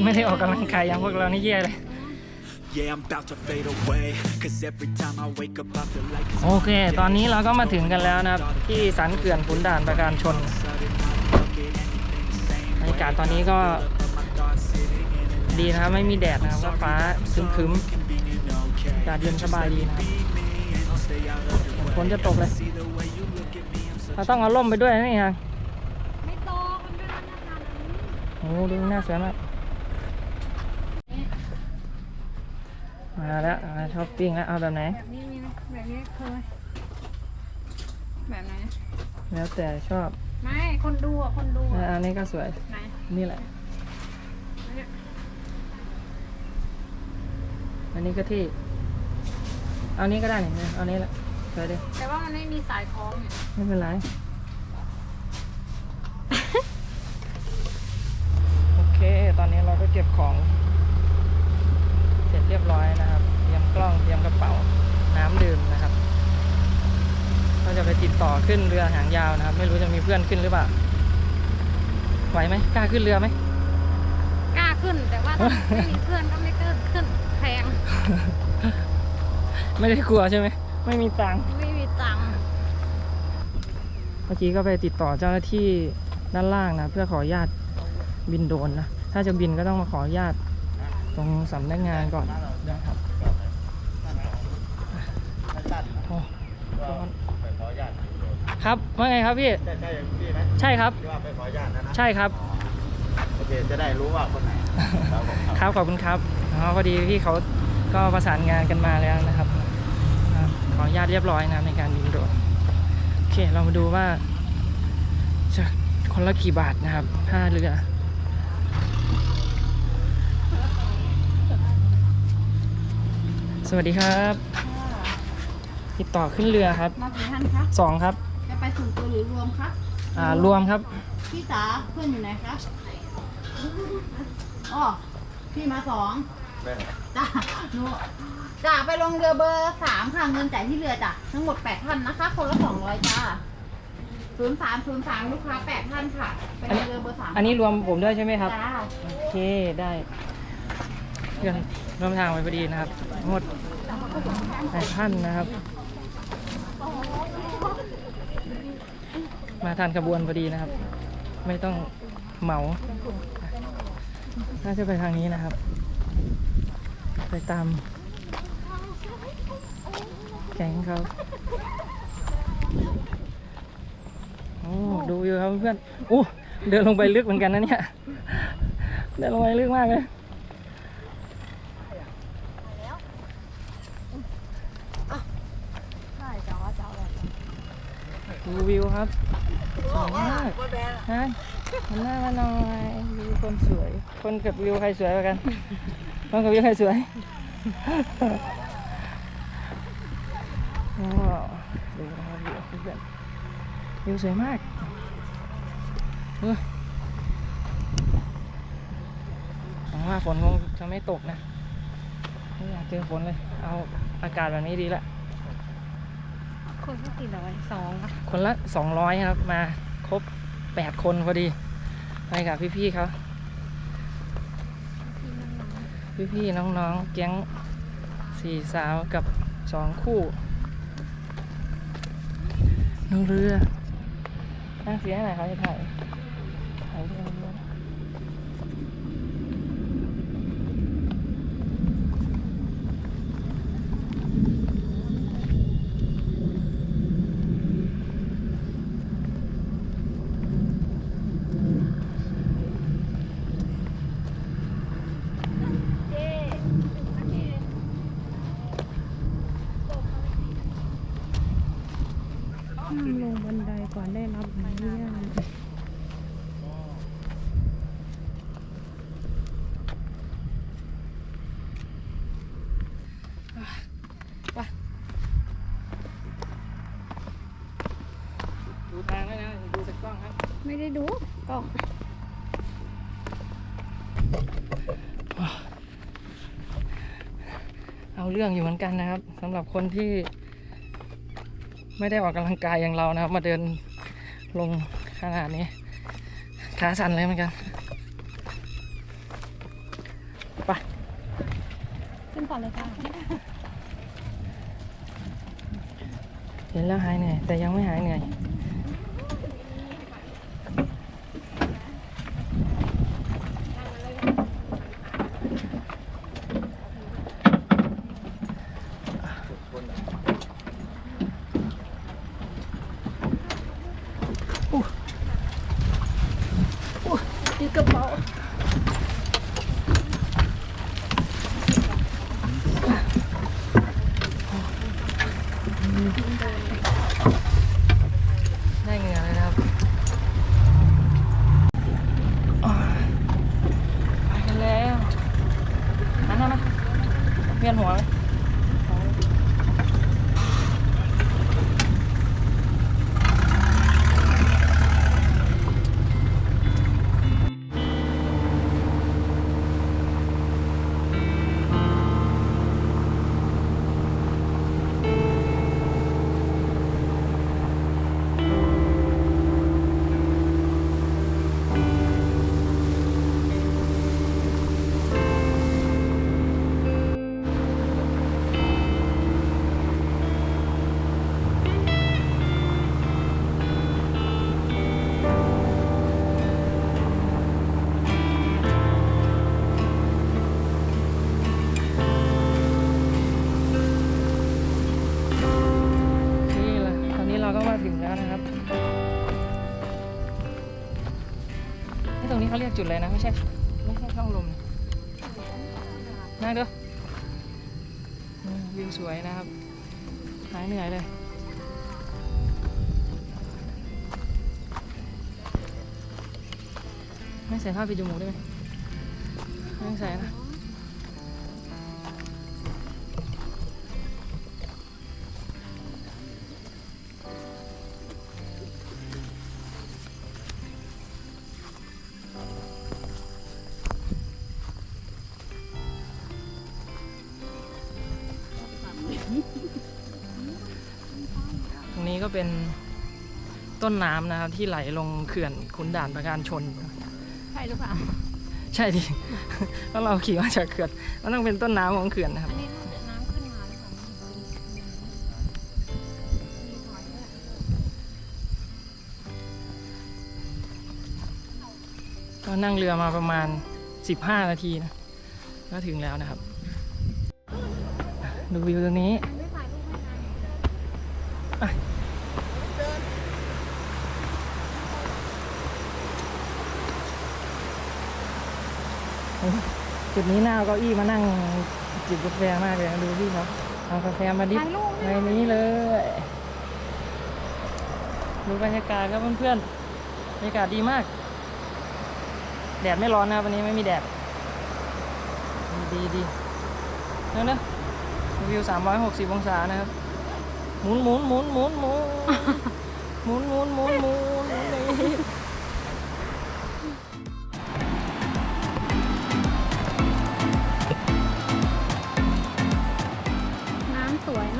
คนไม่ได้ออกกำลังกายอย่างพวกเรานี่แย่เลย Yeah, I'm about to fade away. Cause every time I wake up, I feel like it's โอเค ตอนนี้เราก็มาถึงกันแล้วนะครับ ที่สันเขื่อนขุนด่านประการชนบรรยากาศตอนนี้ก็ดีนะครับไม่มีแดดนะครับก็ฟ้าครึ้มๆอากาศเย็นสบายดีนะครับเหมือนฝนจะตกเลย เราต้องเอาล่มไปด้วยนะนี่ฮะไม่ตองมันเป็นวันอาหารโอ้ดูน่าสวยมาก มาแล้วมาช้อปปิ้งแล้วเอาแบบไหน แบบนี้มีไหมแบบนี้เคยแบบไหน แล้วแต่ชอบไม่คนดูอะคนดูอะอะอันนี้ก็สวย ไหนนี่แหละเนี่ยอันนี้ก็ที่ เอานี้ก็ได้นี่เอานี้แหละสวยดีแต่ว่ามันไม่มีสายคล้องเนี่ยไม่เป็นไรโอเค ตอนนี้เราก็เก็บของ เสร็จเรียบร้อยนะครับเตรียมกล้องเตรียมกระเป๋าน้ำดื่มนะครับก็จะไปติดต่อขึ้นเรือหางยาวนะครับ ไม่รู้จะมีเพื่อนขึ้นหรือเปล่าไหวไหมกล้าขึ้นเรือไหมกล้าขึ้นแต่ว่าถ้าไม่มีเพื่อนก็ไม่ขึ้นขึ้นแพงไม่ได้กลัวใช่ไหมไม่มีตังค์ไม่มีตังค์เมื่อกี้ก็ไปติดต่อเจ้าหน้าที่ด้านล่างนะเพื่อขออนุญาตบินโดรนนะถ้าจะบินก็ต้องมาขออนุญาต ตรงสำนักงานก่อนนะครับโอ้ร้อนครับว่าไงครับพี่ ใช่ใช่พี่ไหมใช่ครับที่ว่าไปขออนุญาตนะนะใช่ครับโอเคจะได้รู้ว่าคนไหนครับผมครับครับขอบคุณครับอ๋อพอดีพี่เขาก็ประสานงานกันมาแล้วนะครับอ่าขออนุญาตเรียบร้อยนะครับในการบินโดรนโอเคเรามาดูว่าจะคนละกี่บาทนะครับค่าเรือ สวัสดีครับติดต่อขึ้นเรือครับมากี่ท่านคะสองครับ จะไปส่วนตัวหรือรวมคะอ่ารวมครับ พี่จ๋าเพื่อนอยู่ไหนคะอ๋อพี่มาสองจ้าหนูจ้าไปลงเรือเบอร์สามค่ะเงินจ่ายที่เรือจ้ะทั้งหมดแปดท่านนะคะ คนละสองร้อยจ้าศูนย์สามศูนย์สามลูกค้าแปดท่านค่ะไปลงเรือเบอร์สามอันนี้รวมผมด้วยใช่ไหมครับ จ้า โอเคได้เพื่อน ร่วมทางไปพอดีนะครับหมดแปดท่านนะครับ มาทานขบวนพอดีนะครับ ไม่ต้องเหมา น่าจะไปทางนี้นะครับ ไปตามแก๊งเขาโอ้ดูอยู่ครับเพื่อนโอ้เดินลงไปลึกเหมือนกันนะเนี่ย เดินลงไปลึกมากเลย ดูวิวครับสวยมากฮะหันหน้ามาหน่อยวิวคนสวย คนกับวิวใครสวยกว่ากัน คนกับวิวใครสวยว้าวดูนะครับวิวเพื่อนวิวสวยมากเฮ้ยหวังว่าฝนคงจะไม่ตกนะไม่อยากเจอฝนเลย เอาอากาศแบบนี้ดีละ คนที่กี่ร้อยสองคนละสองร้อยครับ มาครบแปดคนพอดี ไปกับพี่ๆเขาพี่ๆน้องๆแก๊งสี่สาวกับสองคู่น้องเรือนั่งเสียให้หนเขาจะถ่ายถ่ายเรือับม่ยมดูทางด้ยนะ ดูจากกล้องครับ ไม่ได้ดูกล้องเอาเรื่องอยู่เหมือนกันนะครับสำหรับคนที่ไม่ได้ออกกำลังกายอย่างเรานะครับ มาเดิน ลงขนาดนี้ ขาสั่นเลยเหมือนกันไปขึ้นก่อนเลยค่ะ เห็นแล้วหายเหนื่อย แต่ยังไม่หายเหนื่อย นี่ตรงนี้เขากจุดอะไรนะ ไม่ใช่ ไม่ใช่ช่องลมนั่งดูวิวสวยนะครับ หายเหนื่อยเลยไม่ใส่ผ้าปิดจมูกได้ไหมไม่ใส่นะ นี้ก็เป็นต้นน้ำนะครับที่ไหลลงเขื่อนขุนด่านประการชน ใช่หรือเปล่า ใช่ดิเพราะเราขี่มาจากเขื่อนมันต้องเป็นต้นน้ำของเขื่อนนะครับ อันนี้น่าจะน้ำขึ้นมาหรือเปล่ามีถอยด้วยก็นั่งเรือมาประมาณ 15 นาทีนะ ก็ถึงแล้วนะครับ ดูวิวตรงนี้ ไม่ถ่ายรูปให้นาย จุดนี้น่าเอาเก้าอี้มานั่งจิบกาแฟมากเลยนะดูพี่ครับเอากาแฟมาดิบถ่ายรูปในนี้เลยดูบรรยากาศครับเพื่อนๆบรรยากาศดีมาก แดดไม่ร้อนนะครับวันนี้ไม่มีแดด ดีดีดีเนอะเนอะวิว 360 องศานะครับ หมุนหมุนหมุนหมุนหมุนหมุนหมุนหมุนหมุนหมุน สวยเนาะ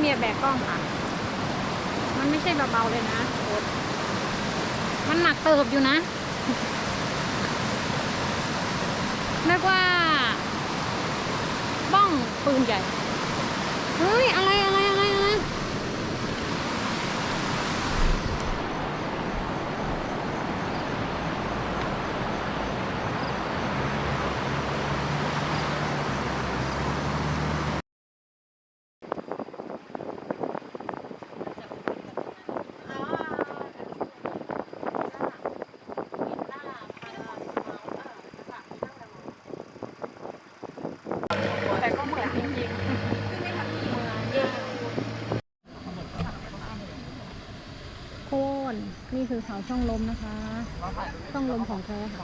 เมียแบกกล้องค่ะ มันไม่ใช่เบาๆเลยนะมันหนักเติบอยู่นะเรียกว่า บ้องปืนใหญ่ เฮ้ย อะไรอะไรอะไรอะไร แต่ก็เหมือนจริง โค นนี่คือเขาช่องลมนะคะ ช่องลมของแท้ค่ะ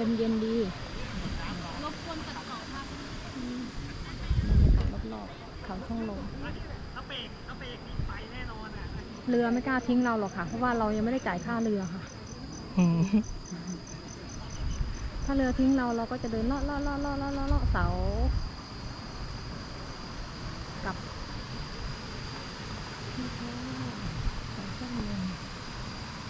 ลมเย็นดีรบกวนตัดต่อภาพบรรยากาศรอบๆเขาช่องลมเรือไม่กล้าทิ้งเราหรอกค่ะ เพราะว่าเรายังไม่ได้จ่ายค่าเรือค่ะๆอืมถ้าเรือทิ้งเราเราก็จะเดินเลาะเลาะเลาะเลาะเลาะเลาะเลาะเสา กับเข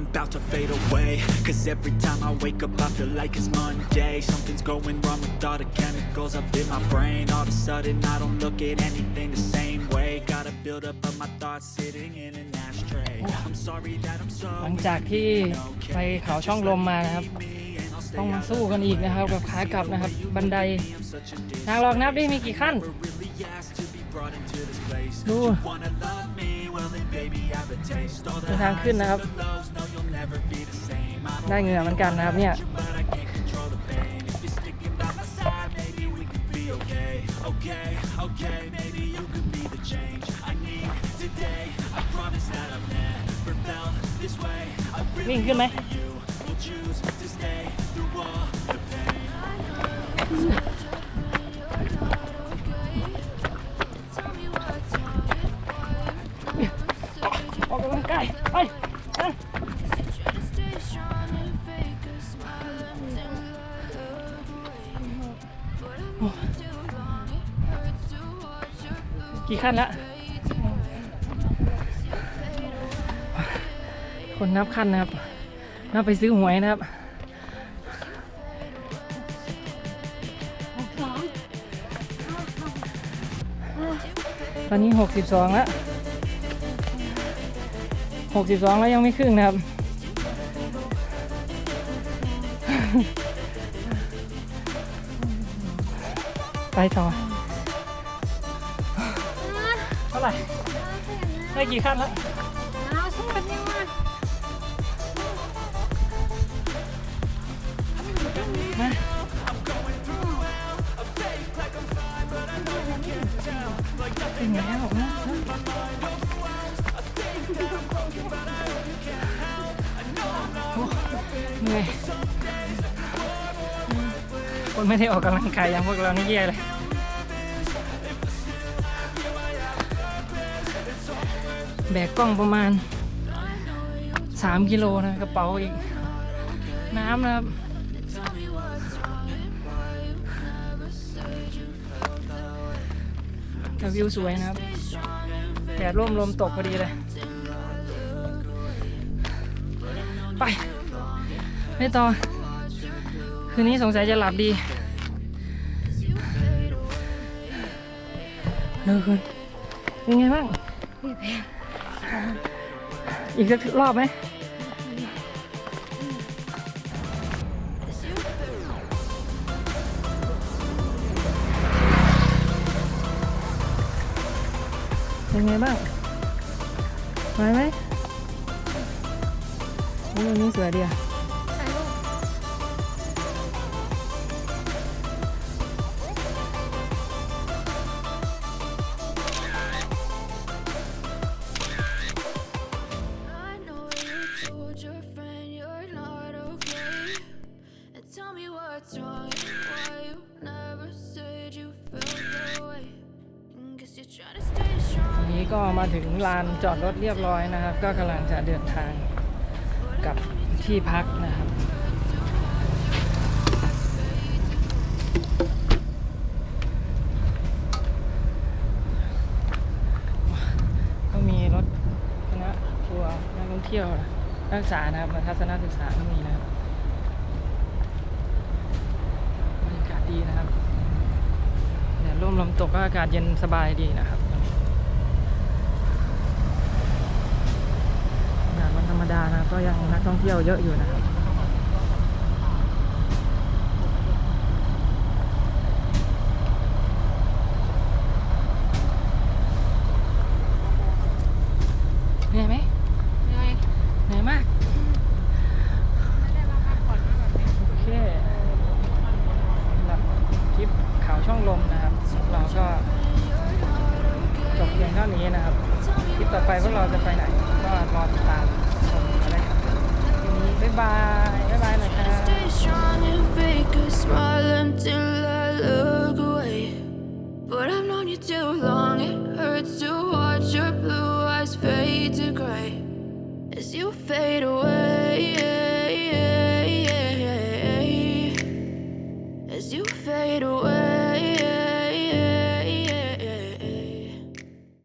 I'm about to fade away Cause every time I wake up I feel like it's Monday Something's going wrong with all the chemicals up in my brain All of a sudden I don't look at anything the same way Gotta build up of my thoughts sitting in an ashtray I'm sorry that I'm so หลังจากที่ไปเขาช่องลมมานะครับ ต้องมาสู้กันอีกนะครับ กับขากลับนะครับ บันไดทางลองนับดิมีกี่ขั้น really asked to be brought into this place ดู Wanna love me? Well then baby have a taste All ดู the ทางขึ้นนะครับ lows, no you'll never be the same I don't ได้เหงื่อเหมือนกันนะครับเนี่ย but I can't control the pain. If ขั้นละ คนนับขั้นนะครับ นับไปซื้อหวยนะครับตอนนี้ 62 แล้ว 62 แล้วยังไม่ครึ่งนะครับ ไปต่อาไหร่ได้กี่ขั้นแล้วเอาสู้กันยังไงมาถึงแล้วนะโอ้เหนื่อยคนไม่ได้ออกกำลังกายอย่างพวกเรานี่แย่เลย แบกกล้องประมาณ 3 กิโลนะกระเป๋าอีก น้ำนะครับ แต่วิวสวยนะครับแดดร่มลมตกพอดีเลย ไป ไม่ต่อ คืนนี้สงสัยจะหลับดีเลิกคืนเป็นไงบ้าง อีกสักรอบไหมเป็นไงบ้างไหวไหมโอ้ยนี่สวยดีอะ มาถึงลานจอดรถเรียบร้อยนะครับ ก็กำลังจะเดินทางกับที่พักนะครับก็มีรถคณะทัวร์นักท่องเที่ยวนักศึกษานะครับมาทัศนศึกษาก็มีนะครับบรรยากาศดีนะครับแดดร่มลมตกก็อากาศเย็นสบายดีนะครับขนาดวัน ธรรมดานะก็ยังนักท่องเที่ยวเยอะอยู่นะครับ